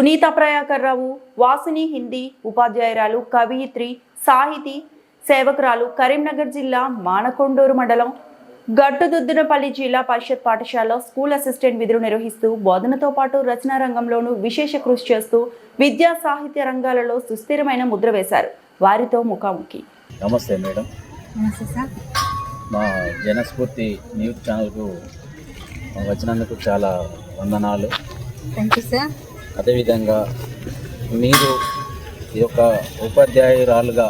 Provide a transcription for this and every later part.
సునీత ప్రయాకర్ రావు వాసిని హిందీ ఉపాధ్యాయురాలు కవయిత్రి సాహితీ సేవకురాలు కరీంనగర్ జిల్లా మానకొండూరు మండలం గట్టుదుద్దునపల్లి జిల్లా పరిషత్ పాఠశాలలో స్కూల్ అసిస్టెంట్ విధులు నిర్వహిస్తూ బోధనతో పాటు రచనా రంగంలోనూ విశేష కృషి చేస్తూ విద్యా సాహిత్య రంగాలలో సుస్థిరమైన ముద్ర వేశారు. వారితో ముఖాముఖి. నమస్తే మేడం. నమస్తే సార్. మా జనస్ఫూర్తి న్యూస్ ఛానల్కు వచ్చినందుకు చాలా వందనాలు. Thank you sir. అదేవిధంగా మీరు ఈ యొక్క ఉపాధ్యాయురాలుగా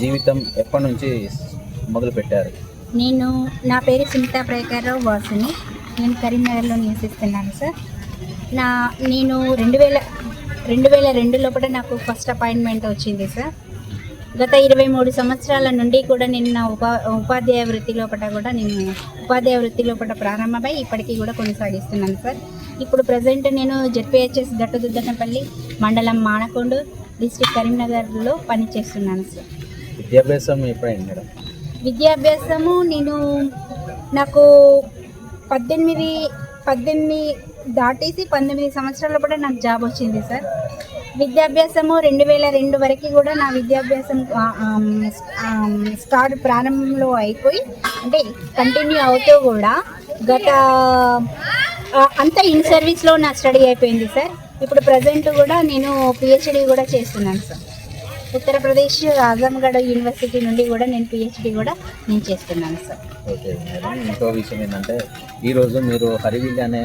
జీవితం ఎప్పటి నుంచి మొదలుపెట్టారు? నేను నా పేరు సునీత ప్రేకర్రావు వాసుని. నేను కరీంనగర్లో నివసిస్తున్నాను సార్. నా నేను రెండు వేల రెండు వేల రెండు లోపల నాకు ఫస్ట్ అపాయింట్మెంట్ వచ్చింది సార్. గత ఇరవై మూడు సంవత్సరాల నుండి కూడా నేను నా ఉపా ఉపాధ్యాయ వృత్తి లోపల కూడా నేను ఉపాధ్యాయ వృత్తి లోపల ప్రారంభమై ఇప్పటికీ కూడా కొనసాగిస్తున్నాను సార్. ఇప్పుడు ప్రజెంట్ నేను జెడ్పిహెచ్ఎస్ గట్టుదుద్దనపల్లి మండలం మానకొండ డిస్టిక్ కరీంనగర్లో పనిచేస్తున్నాను సార్. విద్యాభ్యాసం ఎప్పుడైంది మేడం? విద్యాభ్యాసము నేను నాకు పద్దెనిమిది పద్దెనిమిది దాటేసి పంతొమ్మిది సంవత్సరాల కూడా నాకు జాబ్ వచ్చింది సార్. విద్యాభ్యాసము రెండు వేల రెండు వరకు కూడా నా విద్యాభ్యాసం స్టార్ట్ ప్రారంభంలో అయిపోయి అంటే కంటిన్యూ అవుతూ కూడా గత అంతా ఇన్ సర్వీస్లో నా స్టడీ అయిపోయింది సార్. ఇప్పుడు ప్రజెంట్ కూడా నేను పిహెచ్డి కూడా చేస్తున్నాను సార్. ఉత్తరప్రదేశ్ ఆజంగఢ్ యూనివర్సిటీ నుండి కూడా నేను పిహెచ్డి కూడా నేను చేస్తున్నాను సార్. Okay madam. ఇంకో విషయం ఏంటంటే ఈరోజు మీరు హరివిల్లి అనే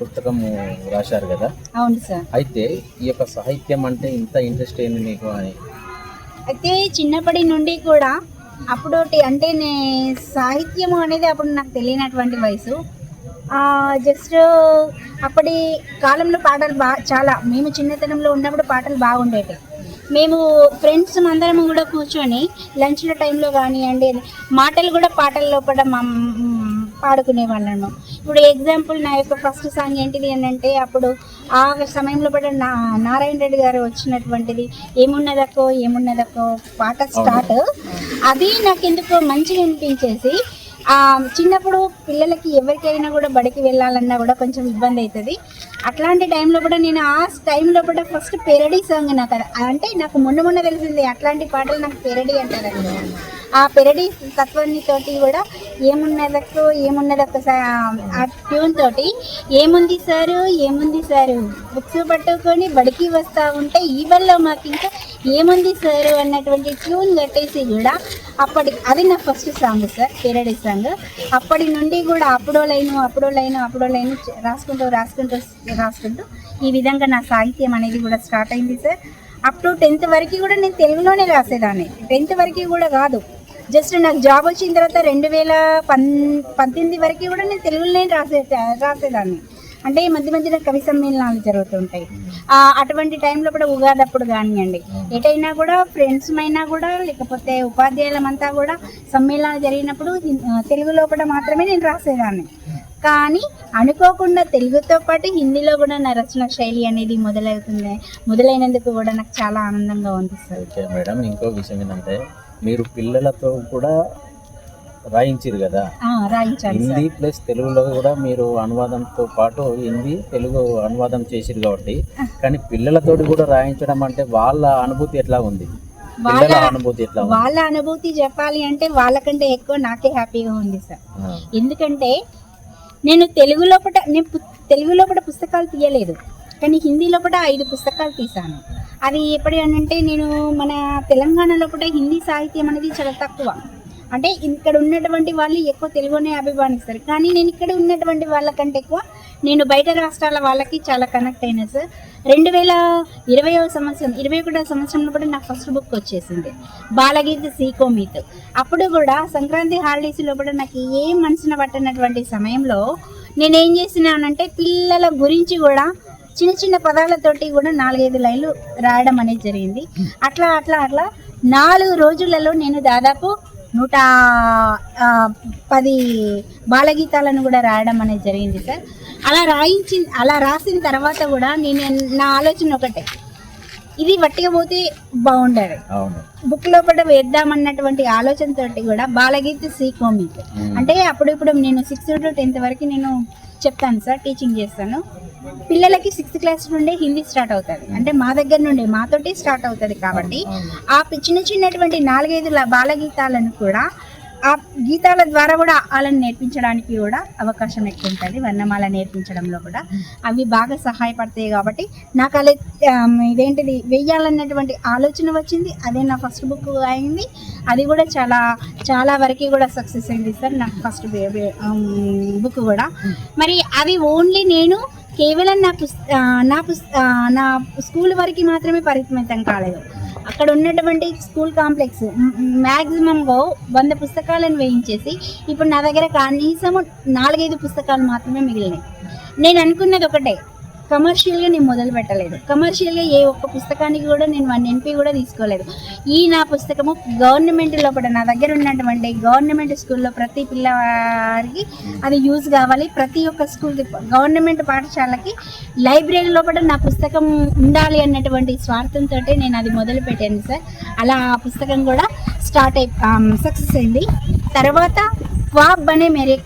పుస్తకము రాశారు కదా? అవును సార్. అయితే ఈ యొక్క సాహిత్యం అంటే ఇంత ఇంట్రెస్ట్ ఏంది మీకు అని? అయితే చిన్నప్పటి నుండి కూడా అప్పుడు అంటే నే సాహిత్యము అనేది అప్పుడు నాకు తెలియనటువంటి వయసు. జస్ట్ అప్పటి కాలంలో పాటలు బా చాలా మేము చిన్నతనంలో ఉన్నప్పుడు పాటలు బాగుండేవి మేము ఫ్రెండ్స్ అందరం కూడా కూర్చొని లంచ్ల టైంలో కానివ్వండి మాటలు కూడా పాటల లోపల మా పాడుకునే వాళ్ళను ఇప్పుడు ఎగ్జాంపుల్ నా యొక్క ఫస్ట్ సాంగ్ ఏంటిది అని అంటే అప్పుడు ఆ సమయంలో కూడా నా నారాయణ రెడ్డి గారు వచ్చినటువంటిది ఏమున్నదక్కో ఏమున్నదక్కో పాట స్టార్ట్ అది నాకు ఎందుకో మంచిగా అనిపించేసి చిన్నప్పుడు పిల్లలకి ఎవరికైనా కూడా బడికి వెళ్ళాలన్నా కూడా కొంచెం ఇబ్బంది అవుతుంది అట్లాంటి టైంలో కూడా నేను ఆ టైంలో కూడా ఫస్ట్ పెరడీ సాంగ్ నాకు అంటే నాకు మొన్న మొన్న తెలిసింది అట్లాంటి పాటలు నాకు పెరడీ అంటారండి ఆ పెరడీ తత్వాన్ని తోటి కూడా ఏమున్నదక్కో ఏమున్నదక్క ఆ ట్యూన్ తోటి ఏముంది సారు? ఏముంది సారు? బుక్స్ పట్టుకొని బడికి వస్తా ఉంటే ఈ వల్ల మాకు ఇంకా ఏముంది సారు అన్నటువంటి ట్యూన్ కట్టేసి కూడా అప్పటి అది నా first song sir parody song అప్పటి నుండి కూడా అప్పుడో లైను అప్పుడో లైను అప్పుడో లైను రాసుకుంటూ రాసుకుంటూ రాసుకుంటూ ఈ విధంగా నా సాహిత్యం అనేది కూడా స్టార్ట్ అయింది సార్. అప్ టు టెన్త్ వరకు కూడా నేను తెలుగులోనే రాసేదాన్ని. టెన్త్ వరకు కూడా కాదు. జస్ట్ నాకు జాబ్ వచ్చిన తర్వాత రెండు వేల పన్ పద్దెనిమిది వరకు కూడా నేను తెలుగులోనే రాసే రాసేదాన్ని. అంటే ఈ మధ్య మధ్యన కవి సమ్మేళనాలు జరుగుతుంటాయి. అటువంటి టైంలో కూడా ఉగాది అప్పుడు కానివ్వండి. ఎటైనా కూడా ఫ్రెండ్స్ అయినా కూడా లేకపోతే ఉపాధ్యాయులమంతా కూడా సమ్మేళనాలు జరిగినప్పుడు హిం- తెలుగు లోపల మాత్రమే నేను రాసేదాన్ని. కానీ అనుకోకుండా తెలుగుతో పాటు హిందీలో కూడా నా రచన శైలి అనేది మొదలవుతుంది. మొదలైనందుకు కూడా నాకు చాలా ఆనందంగా ఉంది మేడం. ఇంకో విషయం ఏంటంటే మీరు పిల్లలతో కూడా రాయించారు కదా? హిందీ ప్లస్ తెలుగులో కూడా మీరు అనువాదంతో పాటు హిందీ తెలుగు అనువాదం చేసిరు కాబట్టి కానీ పిల్లలతోటి కూడా రాయించడం అంటే వాళ్ళ అనుభూతి ఎట్లా ఉంది? వాళ్ళ అనుభూతి ఎట్లా వాళ్ళ అనుభూతి చెప్పాలి అంటే వాళ్ళకంటే ఎక్కువ నాకే హ్యాపీగా ఉంది సార్. ఎందుకంటే నేను తెలుగు లోపల నేను తెలుగు లోపల పుస్తకాలు తీయలేదు. కానీ హిందీ లోపల ఐదు పుస్తకాలు తీశాను. అది ఎప్పుడు అంటే నేను మన తెలంగాణలో కూడా హిందీ సాహిత్యం అనేది చాలా తక్కువ. అంటే ఇక్కడ ఉన్నటువంటి వాళ్ళు ఎక్కువ తెలుగునే అభిమానిస్తారు. కానీ నేను ఇక్కడ ఉన్నటువంటి వాళ్ళకంటే ఎక్కువ నేను బయట రాష్ట్రాల వాళ్ళకి చాలా కనెక్ట్ అయినా సార్. రెండు వేల ఇరవయో సంవత్సరం ఇరవై ఒకటో సంవత్సరంలో కూడా నా ఫస్ట్ బుక్ వచ్చేసింది. బాలగీత సీకోమీత్ అప్పుడు కూడా సంక్రాంతి హాలిడేస్లో కూడా నాకు ఏం మనసున పట్టినటువంటి సమయంలో నేను ఏం చేసినానంటే పిల్లల గురించి కూడా చిన్న చిన్న పదాలతోటి కూడా నాలుగైదు లైన్లు రాయడం అనేది జరిగింది. అట్లా అట్లా అట్లా నాలుగు రోజులలో నేను దాదాపు నూట పది బాలగీతాలను కూడా రాయడం అనేది జరిగింది సార్. అలా రాయించి అలా రాసిన తర్వాత కూడా నేను నా ఆలోచన ఒకటే. ఇది వట్టిగా పోతే బాగుండదు. బుక్ లోపల వేద్దామన్నటువంటి ఆలోచనతోటి కూడా బాలగీత సీకోమిక్. అంటే అప్పుడు ఇప్పుడు నేను సిక్స్త్ టు టెన్త్ వరకు నేను చెప్తాను సార్ టీచింగ్ చేస్తాను. పిల్లలకి సిక్స్త్ క్లాస్ నుండే హిందీ స్టార్ట్ అవుతుంది. అంటే మా దగ్గర నుండి మాతోటి స్టార్ట్ అవుతుంది కాబట్టి ఆ చిన్న చిన్నటువంటి నాలుగైదు బాలగీతాలను కూడా ఆ గీతాల ద్వారా కూడా వాళ్ళని నేర్పించడానికి కూడా అవకాశం ఎక్కువ ఉంటుంది వర్ణమాల నేర్పించడంలో కూడా. అవి బాగా సహాయపడతాయి కాబట్టి నాకు అలా ఇదేంటిది వెయ్యాలన్నటువంటి ఆలోచన వచ్చింది. అదే నా ఫస్ట్ బుక్ అయింది. అది కూడా చాలా చాలా వరకు కూడా సక్సెస్ అయింది సార్. నాకు ఫస్ట్ బుక్ కూడా. మరి అవి ఓన్లీ నేను కేవలం నా పుస్ నా పుస్ నా స్కూల్ వరకు మాత్రమే పరిమితం కాలేదు. అక్కడ ఉన్నటువంటి స్కూల్ కాంప్లెక్స్ మ్యాక్సిమంగా వంద పుస్తకాలను వేయించేసి ఇప్పుడు నా దగ్గర కనీసం నాలుగైదు పుస్తకాలు మాత్రమే మిగిలినాయి. నేను అనుకున్నది ఒకటే కమర్షియల్గా నేను మొదలు పెట్టలేదు. కమర్షియల్గా ఏ ఒక్క పుస్తకానికి కూడా నేను వన్ ఎన్పీ కూడా తీసుకోలేదు. ఈ నా పుస్తకము గవర్నమెంట్ లోపల నా దగ్గర ఉన్నటువంటి గవర్నమెంట్ స్కూల్లో ప్రతి పిల్లవారికి అది యూజ్ కావాలి. ప్రతి ఒక్క స్కూల్కి గవర్నమెంట్ పాఠశాలకి లైబ్రరీ లోపల నా పుస్తకం ఉండాలి అన్నటువంటి స్వార్థంతో నేను అది మొదలు పెట్టాను సార్. అలా ఆ పుస్తకం కూడా స్టార్ట్ అయి సక్సెస్ అయింది. తర్వాత క్వాబ్ అనే మేరే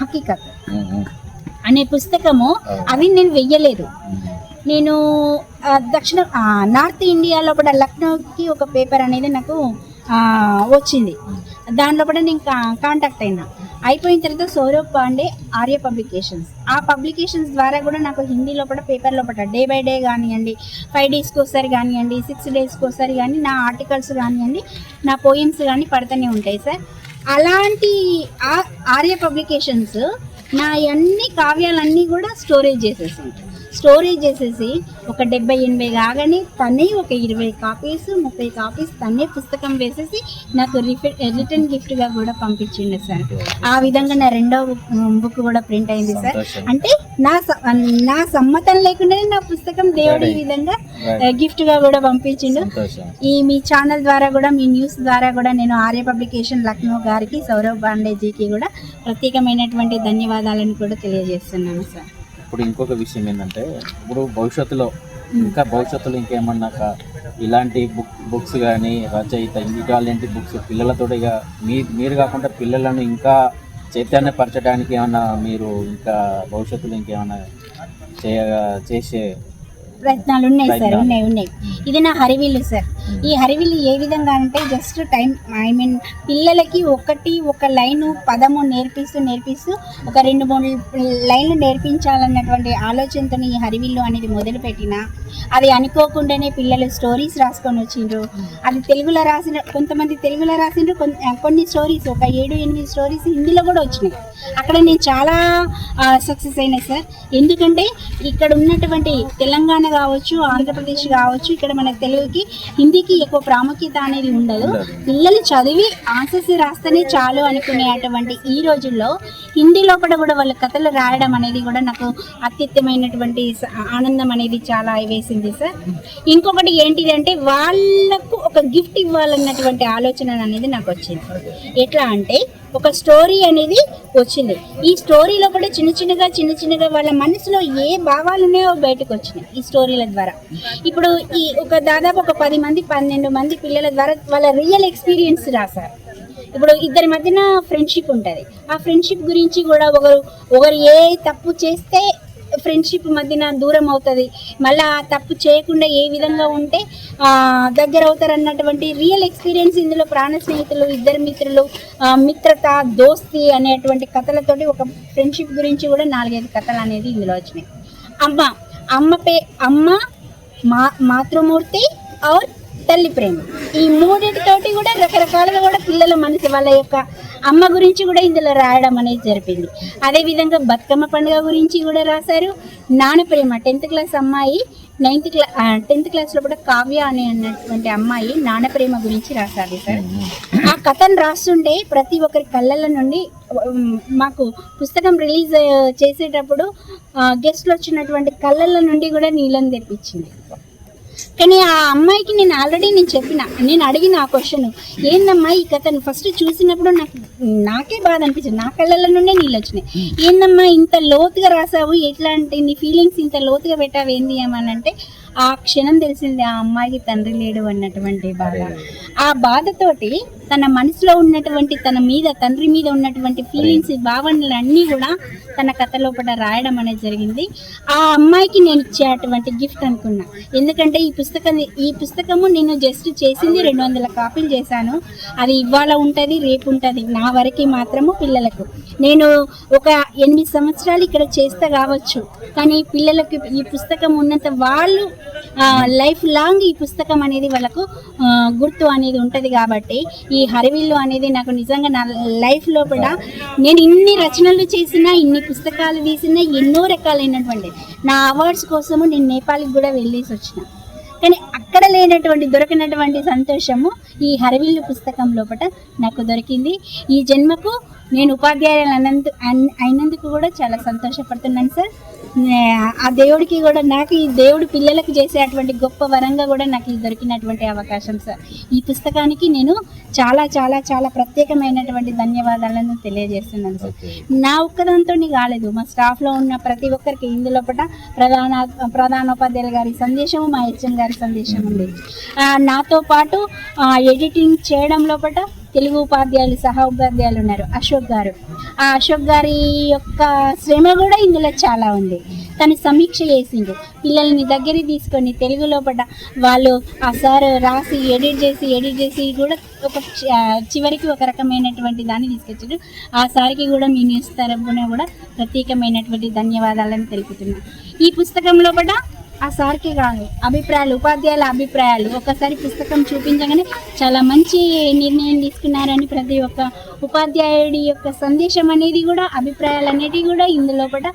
హకీకత్. అనే పుస్తకము అవి నేను వెయ్యలేదు. నేను దక్షిణ నార్త్ ఇండియాలో కూడా లక్నోకి ఒక పేపర్ అనేది నాకు వచ్చింది. దానిలో కూడా నేను కా- కాంటాక్ట్ అయినా. అయిపోయిన తర్వాత సౌరవ్ పాండే ఆర్య పబ్లికేషన్స్. ఆ పబ్లికేషన్స్ ద్వారా కూడా నాకు హిందీలో కూడా పేపర్లో పడ్డా డే బై డే కానివ్వండి ఫైవ్ డేస్కి ఒకసారి కానివ్వండి సిక్స్ డేస్కి ఒకసారి కానీ నా ఆర్టికల్స్ కానివ్వండి నా పోయిమ్స్ కానీ పడుతూనే ఉంటాయి సార్. అలాంటి ఆ- ఆర్య పబ్లికేషన్స్ నా అన్ని కావ్యాలన్నీ కూడా స్టోరేజ్ చేసేసి స్టోరేజ్ చేసేసి ఒక డెబ్బై ఎనభై కాగానే తనే ఒక ఇరవై కాపీస్ ముప్పై కాపీస్ తనే పుస్తకం వేసేసి నాకు రిఫి- రిటర్న్ గిఫ్ట్గా కూడా పంపించిండు సార్. ఆ విధంగా నా రెండో బుక్ కూడా ప్రింట్ అయింది సార్. అంటే నా నా సమ్మతం లేకుండానే నా పుస్తకం దేవుడు ఈ విధంగా గిఫ్ట్గా కూడా పంపించిండు. ఈ మీ ఛానల్ ద్వారా కూడా మీ న్యూస్ ద్వారా కూడా నేను ఆర్య పబ్లికేషన్ లక్నో గారికి సౌరవ్ పాండేజీకి కూడా ప్రత్యేకమైనటువంటి ధన్యవాదాలను కూడా తెలియజేస్తున్నాను సార్. ఇప్పుడు ఇంకొక విషయం ఏంటంటే ఇప్పుడు భవిష్యత్తులో ఇంకా భవిష్యత్తులో ఇంకేమన్నాక ఇలాంటి బుక్ బుక్స్ కానీ రచయిత ఇలాంటి బుక్స్ పిల్లలతో మీ మీరు కాకుండా పిల్లలను ఇంకా చైతన్యపరచడానికి ఏమన్నా మీరు ఇంకా భవిష్యత్తులో ఇంకేమన్నా చేయ చేసే ప్రయత్నాలు ఉన్నాయి సార్. ఉన్నాయి ఉన్నాయి. ఇది నా హరివిల్లు సార్. ఈ హరివిల్లు ఏ విధంగా అంటే జస్ట్ టైం ఐ మీన్ పిల్లలకి ఒకటి ఒక లైను పదము నేర్పిస్తూ నేర్పిస్తూ ఒక రెండు మూడు లైన్లు నేర్పించాలన్నటువంటి ఆలోచనతో ఈ హరివిల్లు అనేది మొదలుపెట్టిన అది అనుకోకుండానే పిల్లలు స్టోరీస్ రాసుకొని వచ్చిండ్రు. అది తెలుగులో రాసిన కొంతమంది తెలుగులో రాసిండ్రు కొన్- కొన్ని స్టోరీస్ ఒక ఏడు ఎనిమిది స్టోరీస్ హిందీలో కూడా వచ్చినాయి. అక్కడ నేను చాలా సక్సెస్ అయినా సార్. ఎందుకంటే ఇక్కడ ఉన్నటువంటి తెలంగాణ కావచ్చు ఆంధ్రప్రదేశ్ కావచ్చు ఇక్కడ మన తెలుగుకి హిందీకి ఎక్కువ ప్రాముఖ్యత అనేది ఉండదు. పిల్లలు చదివి ఆన్సర్స్ రాస్తేనే చాలు అనుకునేటువంటి ఈ రోజుల్లో హిందీ లోపల కూడా వాళ్ళ కథలు రాయడం అనేది కూడా నాకు అత్యుత్తమైనటువంటి ఆనందం అనేది చాలా వేసింది సార్. ఇంకొకటి ఏంటిది అంటే వాళ్ళకు ఒక గిఫ్ట్ ఇవ్వాలన్నటువంటి ఆలోచన అనేది నాకు వచ్చింది. ఎట్లా అంటే ఒక స్టోరీ అనేది వచ్చింది. ఈ స్టోరీలో కూడా చిన్న చిన్నగా చిన్న చిన్నగా వాళ్ళ మనసులో ఏ భావాలు ఉన్నాయో బయటకు వచ్చినాయి ఈ స్టోరీల ద్వారా. ఇప్పుడు ఈ ఒక దాదాపు ఒక పది మంది పన్నెండు మంది పిల్లల ద్వారా వాళ్ళ రియల్ ఎక్స్పీరియన్స్ రాశారు. ఇప్పుడు ఇద్దరి మధ్యన ఫ్రెండ్షిప్ ఉంటుంది. ఆ ఫ్రెండ్షిప్ గురించి కూడా ఒకరు ఒకరు ఏ తప్పు చేస్తే ఫ్రెండ్షిప్ మధ్యన దూరం అవుతుంది. మళ్ళీ ఆ తప్పు చేయకుండా ఏ విధంగా ఉంటే దగ్గర అవుతారు అన్నటువంటి రియల్ ఎక్స్పీరియన్స్ ఇందులో ప్రాణ స్నేహితులు ఇద్దరు మిత్రులు మిత్రత దోస్తి అనేటువంటి కథలతోటి ఒక ఫ్రెండ్షిప్ గురించి కూడా నాలుగైదు కథలు అనేది ఇందులో వచ్చినాయి. అమ్మ అమ్మ పే అమ్మ మా మాతృమూర్తి ఆర్ తల్లి ప్రేమ. ఈ మూడింటితోటి కూడా రకరకాలుగా కూడా పిల్లల మనసు వాళ్ళ యొక్క అమ్మ గురించి కూడా ఇందులో రాయడం అనేది జరిపింది. అదేవిధంగా బతుకమ్మ పండుగ గురించి కూడా రాశారు. నాన్న ప్రేమ టెన్త్ క్లాస్ అమ్మాయి నైన్త్ క్లా టెన్త్ క్లాస్లో కూడా కావ్య అనే అన్నటువంటి అమ్మాయి నాన్న ప్రేమ గురించి రాశారు సార్. ఆ కథను రాస్తుంటే ప్రతి ఒక్కరి కళ్ళల నుండి మాకు పుస్తకం రిలీజ్ చేసేటప్పుడు గెస్ట్లు వచ్చినటువంటి కళ్ళల నుండి కూడా నీళ్ళని తెప్పించింది. కానీ ఆ అమ్మాయికి నేను ఆల్రెడీ నేను చెప్పిన నేను అడిగిన ఆ క్వశ్చన్ ఏందమ్మా ఈ కథను? ఫస్ట్ చూసినప్పుడు నాకు నాకే బాధ అనిపించింది. నా కళ్ళల నుండే నీళ్ళు వచ్చినాయి. ఏందమ్మా ఇంత లోతుగా రాసావు? ఎట్లా అంటే నీ ఫీలింగ్స్ ఇంత లోతుగా పెట్టావు? ఏంది ఏమనంటే ఆ క్షణం తెలిసింది ఆ అమ్మాయికి తండ్రి లేడు అన్నటువంటి బాధ. ఆ బాధతోటి తన మనసులో ఉన్నటువంటి తన మీద తండ్రి మీద ఉన్నటువంటి ఫీలింగ్స్ భావనలు అన్నీ కూడా తన కథ లోపల రాయడం అనేది జరిగింది. ఆ అమ్మాయికి నేను ఇచ్చేటువంటి గిఫ్ట్ అనుకున్నా. ఎందుకంటే ఈ పుస్తకం ఈ పుస్తకము నేను జస్ట్ చేసింది రెండు వందల కాపీలు చేశాను. అది ఇవాళ ఉంటుంది రేపు ఉంటుంది. నా వరకు మాత్రము పిల్లలకు. నేను ఒక ఎనిమిది సంవత్సరాలు ఇక్కడ చేస్తా కావచ్చు. కానీ పిల్లలకు ఈ పుస్తకం ఉన్నంత వాళ్ళు లైఫ్ లాంగ్ ఈ పుస్తకం అనేది వాళ్ళకు గుర్తు అనేది ఉంటుంది కాబట్టి ఈ హరివిల్లు అనేది నాకు నిజంగా నా లైఫ్ కూడా నేను ఇన్ని రచనలు చేసినా ఇన్ని పుస్తకాలు తీసినా ఎన్నో రకాలైనటువంటి నా అవార్డ్స్ కోసము నేను నేపాల్కి కూడా వెళ్ళేసి వచ్చిన. కానీ అక్కడ లేనటువంటి దొరికినటువంటి సంతోషము ఈ హరివిల్లు పుస్తకం లోపల నాకు దొరికింది. ఈ జన్మకు నేను ఉపాధ్యాయులు అన్నందు అన్- అయినందుకు కూడా చాలా సంతోషపడుతున్నాను సార్. ఆ దేవుడికి కూడా నాకు ఈ దేవుడు పిల్లలకు చేసేటువంటి గొప్ప వరంగా కూడా నాకు ఇది దొరికినటువంటి అవకాశం సార్. ఈ పుస్తకానికి నేను చాలా చాలా చాలా ప్రత్యేకమైనటువంటి ధన్యవాదాలను తెలియజేస్తున్నాను సార్. నా ఒక్కదాంతో కాలేదు. మా స్టాఫ్లో ఉన్న ప్రతి ఒక్కరికి ఇందులో పట ప్రధాన ప్రధానోపాధ్యాయులు గారి సందేశము మా హెచ్ఎం గారి సందేశం ఉంది. నాతో పాటు ఎడిటింగ్ చేయడం లోపట తెలుగు ఉపాధ్యాయులు సహా ఉపాధ్యాయులు ఉన్నారు. అశోక్ గారు. ఆ అశోక్ గారి యొక్క శ్రమ కూడా ఇందులో చాలా ఉంది. తను సమీక్ష చేసిండు. పిల్లల్ని దగ్గరికి తీసుకొని తెలుగు లోపల వాళ్ళు ఆ సార్ రాసి ఎడిట్ చేసి ఎడిట్ చేసి కూడా ఒక చివరికి ఒక రకమైనటువంటి దాన్ని తీసుకొచ్చాడు. ఆ సార్కి కూడా మీ న్యూస్ తరపున కూడా ప్రత్యేకమైనటువంటి ధన్యవాదాలను తెలుపుతున్నాను ఈ పుస్తకంలో కూడా ఆ సార్కి కాదు అభిప్రాయాలు ఉపాధ్యాయుల అభిప్రాయాలు ఒకసారి పుస్తకం చూపించగానే చాలా మంచి నిర్ణయం తీసుకున్నారని ప్రతి ఒక్క ఉపాధ్యాయుడి యొక్క సందేశం అనేది కూడా అభిప్రాయాలు అనేటివి కూడా ఇందులో పట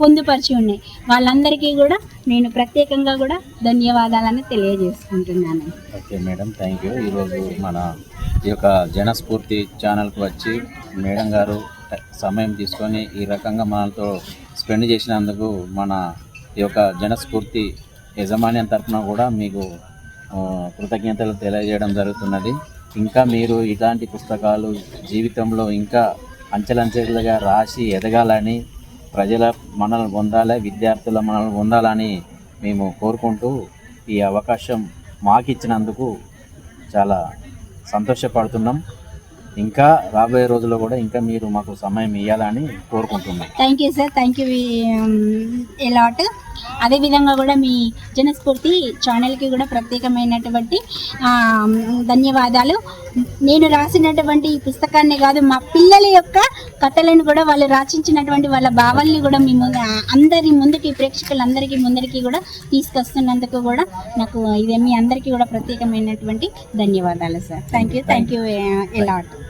పొందుపరిచి ఉన్నాయి. వాళ్ళందరికీ కూడా నేను ప్రత్యేకంగా కూడా ధన్యవాదాలను తెలియజేసుకుంటున్నాను. Okay madam thank you. ఈరోజు మన ఈ యొక్క జనస్ఫూర్తి ఛానల్కి వచ్చి మేడం గారు సమయం తీసుకొని ఈ రకంగా మనతో స్పెండ్ చేసినందుకు మన ఈ యొక్క జనస్ఫూర్తి యజమాన్యం తరఫున కూడా మీకు కృతజ్ఞతలు తెలియజేయడం జరుగుతున్నది. ఇంకా మీరు ఇలాంటి పుస్తకాలు జీవితంలో ఇంకా అంచెలంచెలుగా రాసి ఎదగాలని ప్రజల మనల్ని పొందాలి విద్యార్థుల మనల్ని పొందాలని మేము కోరుకుంటూ ఈ అవకాశం మాకు ఇచ్చినందుకు చాలా సంతోషపడుతున్నాం. ఇంకా రాబోయే రోజుల్లో కూడా ఇంకా మీరు మాకు సమయం ఇవ్వాలని కోరుకుంటున్నాను thank you sir thank you a lot um, అదేవిధంగా కూడా మీ జనస్ఫూర్తి ఛానల్కి కూడా ప్రత్యేకమైనటువంటి um, ధన్యవాదాలు. నేను రాసినటువంటి ఈ పుస్తకాన్ని కాదు మా పిల్లల యొక్క కథలను కూడా వాళ్ళు రచించినటువంటి వాళ్ళ భావాల్ని కూడా మీ ముందు అందరి ముందుకి ప్రేక్షకులందరికీ ముందరికి కూడా తీసుకొస్తున్నందుకు కూడా నాకు ఇదే మీ అందరికీ కూడా ప్రత్యేకమైనటువంటి ధన్యవాదాలు sir thank you thank you a lot